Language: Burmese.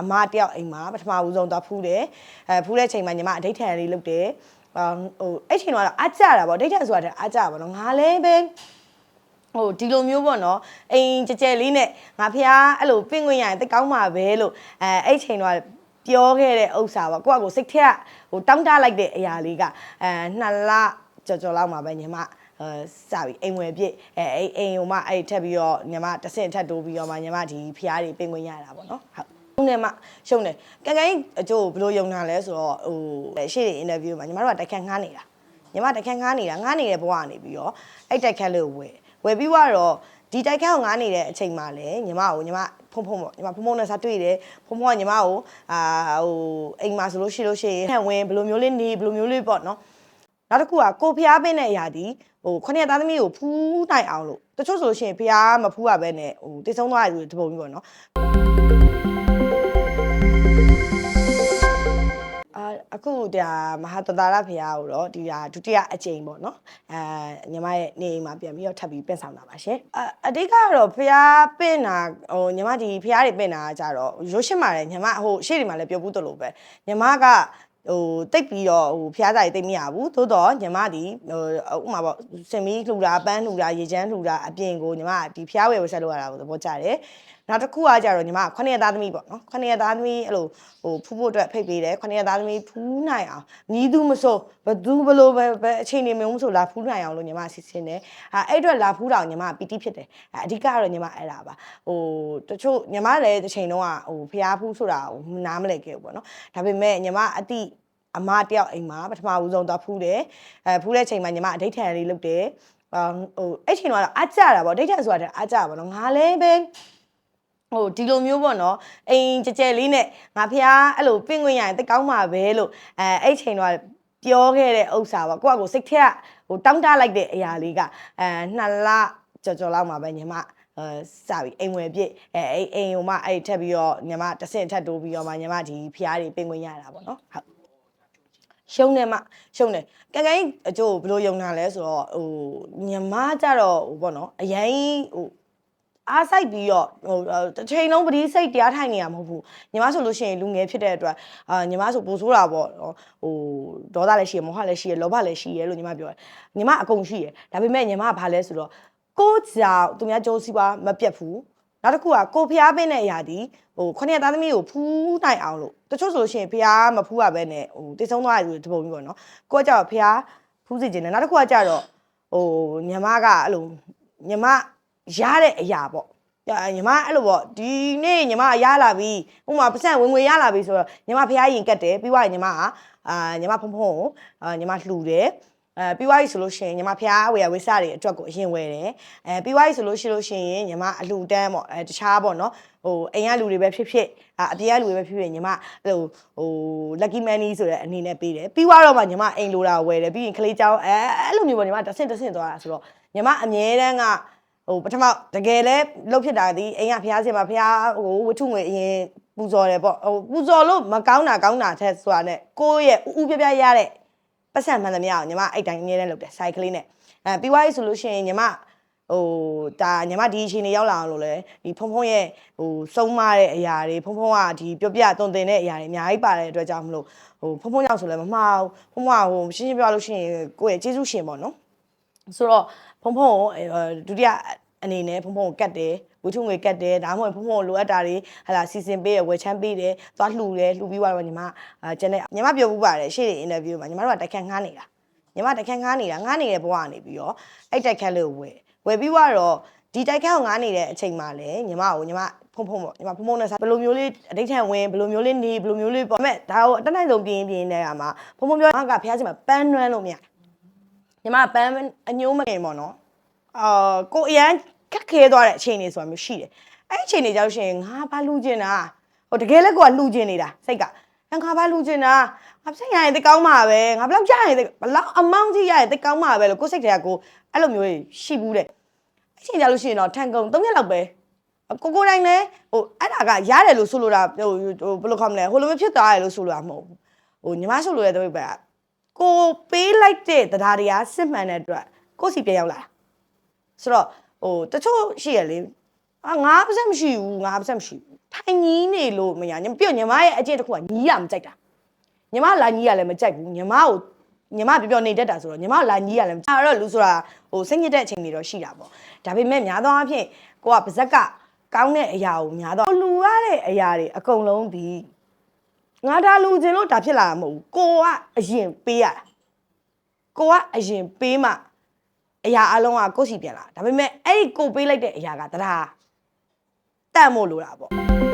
အမတယောက်အိမ်မှာပထမဦးဆုံးသွားဖူးတယ်အဲဖူးတဲ့ချိန်မှာညီမအဒိဋ္ဌံလေးလုပ်တယ်အာဟိုအဲ့ချိန်တော့အားကြတာပေါ့အဒိဋ္ဌံဆိုတာအားကြတာပေါ့နော်ငါလည်းပဲဟိုဒီလိုမျိုးပေါ့နော်အိမ်ကြဲကြဲလေးနဲ့ငါဖះအဲ့လိုပင့်ခွင့်ရရင်တိတ်ကောင်းမှာပဲလို့အဲအဲ့ချိန်တော့ပြောခဲ့တဲ့ဥစ္စာပေါ့ကိုယ့်အကိုစိတ်ထက်ဟိုတောင်းတလိုက်တဲ့အရာလေးကအဲနှစ်လကြော်ကြော်လောက်မှာပဲညီမအဲစပြီအိမ်ဝင်ပြည့်အဲအိမ်အိမ်ဟိုမှအဲ့ထက်ပြီးတော့ညီမတစ်ဆင့်ထပ်တိုးပြီးတော့မှညီမဒီဖျားတွေပင်ခွင့်ရတာပေါ့နော်ဟုတ်ရှုံး နေမှရှုံးနေကန်ကန်အကျိုးဘယ်လိုယုံနာလဲဆိုတော့ဟိုရှေ့တွေအင်တာဗျူးမှာညီမတို့ကတိုက်ခန်းငှားနေတာညီမတိုက်ခန်းငှားနေတာငှားနေတဲ့ဘဝကနေပြီးတော့အဲ့တိုက်ခန်းလေးကိုဝယ်ဝယ်ပြီးတော့ဒီတိုက်ခန်းကိုငှားနေတဲ့အချိန်မှာလည်းညီမကိုညီမဖုံဖုံပေါ့ညီမဖုံဖုံနဲ့စားတွေ့တယ်ဖုံဖုံကညီမကိုအာဟိုအိမ်မှာဆိုလို့ရှိလို့ရှိရင်ဟန်ဝင်ဘယ်လိုမျိုးလေးနေဘယ်လိုမျိုးလေးပေါ့နော်နောက်တစ်ခုကကိုဖျားပင်းတဲ့အရာဒီဟိုခုနှစ်သားသမီးကိုဖူးနိုင်အောင်လို့တချို့ဆိုလို့ရှိရင်ဖျားမဖူးရဘဲနဲ့ဟိုတိတ်ဆုံးသွားတယ်ဆိုတဲ့ပုံမျိုးပေါ့နော် အာအခုဒါမဟာတတာရဖျားကိုတော့ဒီဟာဒုတိယအကြိမ်ပေါ့နော်အဲညီမရဲ့နေအိမ်မှာပြန်ပြီးတော့ထပ်ပြီးပင့်ဆောင်တာပါရှင်အအတိတ်ကတော့ဖျားပင့်တာဟိုညီမဒီဖျားတွေပင့်တာကကြတော့ရုပ်ရှင်မှာလည်းညီမဟိုရှေ့တွေမှာလည်းပြောဘူးတလို့ပဲညီမက ဟိုတိတ်ပြီးတော့ဟိုဖျားစာတွေတိတ်မရဘူးသို့တော့ညီမဒီဟိုဥမာပေါ့စင်မီလှူတာပန်းလှူတာရေချမ်းလှူတာအပြင်ကိုညီမဒီဖျားဝယ်ဝယ်ဆက်လုပ်ရတာကိုသဘောကျတယ်နောက်တစ်ခုကကြတော့ညီမ9ရက်သားသမီးပေါ့နော်9ရက်သားသမီးအဲ့လိုဟိုဖူးဖို့အတွက်ဖိတ်ပေးတယ်9ရက်သားသမီးဖူးနိုင်အောင်ညီးသူမဆိုဘသူဘလို့ပဲပဲအချိန်နေမုံဆိုလာဖူးနိုင်အောင်လို့ညီမစီစဉ်တယ်အဲအဲ့အတွက်လာဖူးတာကိုညီမပီတိဖြစ်တယ်အဲအဓိကကတော့ညီမအဲ့ဒါပါဟိုတချို့ညီမလည်းတစ်ချိန်လုံးကဟိုဖျားဖူးဆိုတာဟိုနားမလဲခဲ့ဘူးပေါ့နော်ဒါပေမဲ့ညီမအတိ အမတယောက်အိမ်မှာပထမဦးဆုံးသွားဖူးတယ်အဲဖူးတဲ့ချိန်မှာညီမအဒိဋ္ဌံလေးလုပ်တယ်အာဟိုအဲ့ချိန်တော့အားကြတာပေါ့အဒိဋ္ဌံဆိုတာအားကြတာပေါ့နော်ငါလည်းပဲဟိုဒီလိုမျိုးပေါ့နော်အိမ်ကြဲကြဲလေးနဲ့ငါဖះအဲ့လိုပင့်ခွင့်ရရင်တိတ်ကောင်းမှာပဲလို့အဲအဲ့ချိန်တော့ပြောခဲ့တဲ့ဥစ္စာပေါ့ကိုယ့်အကိုစိတ်ထက်ဟိုတောင်းတလိုက်တဲ့အရာလေးကအဲနှစ်လကြော်ကြော်လောက်မှာပဲညီမအဲစပြီအိမ်ဝင်ပြည့်အဲအိမ်အိမ်ဟိုမှအဲ့ထက်ပြီးတော့ညီမတစ်ဆင့်ထပ်တိုးပြီးတော့မှညီမဒီဖះတွေပင့်ခွင့်ရတာပေါ့နော်ဟုတ် ရှုံးနေမှရှုံးနေကန်ကန်အကျိုးဘယ်လိုယုံနာလဲဆိုတော့ဟိုညီမကြတော့ဟိုပေါ့နော်အရင်ဟိုအားဆိုင်ပြီးတော့ဟိုတစ်ချိန်လုံးပတိစိတ်တရားထိုင်နေရမဟုတ်ဘူးညီမဆိုလို့ရှိရင်လူငယ်ဖြစ်တဲ့အတွက်အာညီမဆိုပိုဆိုးတာပေါ့ဟိုဒေါသလည်းရှိရမောဟလည်းရှိရလောဘလည်းရှိရလို့ညီမပြောတယ်ညီမအကုန်ရှိရဒါပေမဲ့ညီမကဘာလဲဆိုတော့ကိုယ်ကြောင့်သူများကြိုးစီးပွားမပြတ်ဘူး နောက်တစ်ခုကကိုဖျားပင်းတဲ့အရာဒီဟိုခုနှစ်သားသမီးကိုဖူးနိုင်အောင်လို့တချို့ဆိုလို့ရှိရင်ဖျားမဖူးရဘဲနဲ့ဟိုတိတ်ဆုံးသွားတယ်ဆိုတဲ့ပုံမျိုးပေါ့နော်ကိုကကြောက်ဖျားဖူးစီခြင်းတယ်နောက်တစ်ခုကကြတော့ဟိုညီမကအဲ့လိုညီမရတဲ့အရာပေါ့ညီမအဲ့လိုပေါ့ဒီနေ့ညီမရလာပြီဥမာပတ်စံဝင်ငွေရလာပြီဆိုတော့ညီမဖျားရင်ကတ်တယ်ပြီးသွားရင်ညီမကအာညီမဖုံဖုံကိုအာညီမလှူတယ် အဲပြီးွားပြီဆိုလို့ရှိရင်ညီမဖျားဝေရဝေစတွေအတွက်ကိုအရင်ဝယ်တယ်အဲပြီးွားပြီဆိုလို့ရှိလို့ရှိရင်ညီမအလူတန်းပေါ့အဲတခြားပေါ့နော်ဟိုအိမ်ကလူတွေပဲဖြစ်ဖြစ်အပြင်ကလူတွေပဲဖြစ်ဖြစ်ညီမဟိုဟို lucky money ဆိုတဲ့အနေနဲ့ပေးတယ်ပြီးွားတော့မှညီမအိမ်လိုတာဝယ်တယ်ပြီးရင်ကလေးကြောင်အဲအဲ့လိုမျိုးပေါ့ညီမတဆင့်တဆင့်သွားတာဆိုတော့ညီမအမြဲတမ်းကဟိုပထမတကယ်လဲလှုပ်ဖြစ်တာဒီအိမ်ကဖျားစင်မှာဖျားဟိုဝတ္ထုငွေအရင်ပူဇော်တယ်ပေါ့ဟိုပူဇော်လို့မကောင်းတာကောင်းတာထက်ဆိုတာနဲ့ကိုယ့်ရဲ့ဥဥပြပြရတဲ့ ပတ်စံမှန်သမျှကိုညီမအဲ့တိုင်းအမြဲတမ်းလုပ်တယ်စိုက်ကလေးနဲ့အဲပြီးသွားပြီဆိုလို့ရှိရင်ညီမဟိုဒါညီမဒီအချိန်နေရောက်လာအောင်လို့လဲဒီဖုံဖုံရဲ့ဟိုစုံမတဲ့အရာတွေဖုံဖုံကဒီပြပြတုံတင်တဲ့အရာတွေအများကြီးပါတဲ့အတွက်ကြောင့်မလို့ဟိုဖုံဖုံရောက်ဆိုလဲမမှားဘူးဖုံဖုံကဟိုရှင်းရှင်းပြောလို့ရှိရင်ကိုယ့်ရဲ့ကျေးဇူးရှင်ပေါ့နော်ဆိုတော့ဖုံဖုံကိုအဲဒုတိယ အနေနဲ့ဖုံဖုံကိုကတ်တယ်ဝှထုငွေကတ်တယ်ဒါမှမဟုတ်ဖုံဖုံကိုလိုအပ်တာတွေဟလာစီစဉ်ပေးရဝယ်ချမ်းပေးတယ်သွားလှူတယ်လှူပြီးတော့ညီမအာကျန်တဲ့ညီမပြောဘူးပါတယ်ရှေ့အင်တာဗျူးမှာညီမတို့ကတိုက်ခန်းငှားနေတာညီမတိုက်ခန်းငှားနေတာငှားနေတဲ့ဘဝကနေပြီးတော့အဲ့တိုက်ခန်းလေးကိုဝယ်ဝယ်ပြီးတော့ဒီတိုက်ခန်းကိုငှားနေတဲ့အချိန်မှာလည်းညီမကိုညီမဖုံဖုံပေါ့ညီမဖုံဖုံနဲ့စားဘယ်လိုမျိုးလေးအဋိဌံဝင်ဘယ်လိုမျိုးလေးနေဘယ်လိုမျိုးလေးပေါ့ဒါပေမဲ့ဒါကိုအတက်နိုင်ဆုံးပြင်းပြင်းနေတာမှာဖုံဖုံပြောငါကဖះစီမှာပန်းနွမ်းလို့မရညီမပန်းအညိုးမခင်ပေါ့နော် အာကိုအရန်ခက်ခဲသွားတဲ့အချိန်တွေဆိုတာမျိုးရှိတယ်အဲ့ဒီအချိန်တွေကြောက်ရှင်ငါဘာလူကျင်တာဟိုတကယ်လည်းကိုကလူကျင်နေတာစိတ်ကငါဘာလူကျင်တာငါစိတ်ရရင်တကောင်းမှာပဲငါဘယ်လောက်ကြာရင်ဘယ်လောက်အမောင်းကြီးရရင်တကောင်းမှာပဲလို့ကိုစိတ်တွေကကိုအဲ့လိုမျိုးရှိဘူးတဲ့အဲ့ချိန်ကြလို့ရှိရင်တော့ထန်ကုန်၃ရက်လောက်ပဲကိုကိုတိုင်းလည်းဟိုအဲ့ဒါကရတယ်လို့ဆိုလိုတာဟိုဘယ်လိုခေါမလဲဟိုလိုမျိုးဖြစ်သွားတယ်လို့ဆိုလိုတာမဟုတ်ဘူးဟိုညီမဆိုလိုတဲ့တပိတ်ပဲကိုပေးလိုက်တဲ့တရားတရားစစ်မှန်တဲ့အတွက်ကိုယ့်စီပြန်ရောက်လာတာ ဆိုတော့ဟိုတချို့ရှိရလေအာငါပါစက်မရှိဘူးငါပါစက်မရှိဘူးထိုင်ညီးနေလို့မရညပြည့်ညီမရဲ့အကျင့်တစ်ခုကညီးရမကြိုက်တာညီမလာညီးရလည်းမကြိုက်ဘူးညီမကိုညီမပြောပြောနေတတ်တာဆိုတော့ညီမလာညီးရလည်းအဲ့တော့လူဆိုတာဟိုစိတ်ညစ်တဲ့အချိန်တွေတော့ရှိတာပေါ့ဒါပေမဲ့များသောအားဖြင့်ကိုကပါဇက်ကကောင်းတဲ့အရာကိုများသောလူရတဲ့အရာတွေအကုန်လုံးဒီငါဒါလူချင်းလို့ဒါဖြစ်လာတာမဟုတ်ဘူးကိုကအရင်ပေးရတာကိုကအရင်ပေးမှ အရာအလုံးကကိုယ့်စီပြန်လာဒါပေမဲ့အဲ့ဒီကိုပေးလိုက်တဲ့အရာကတရားတတ်မို့လို့တာပေါ့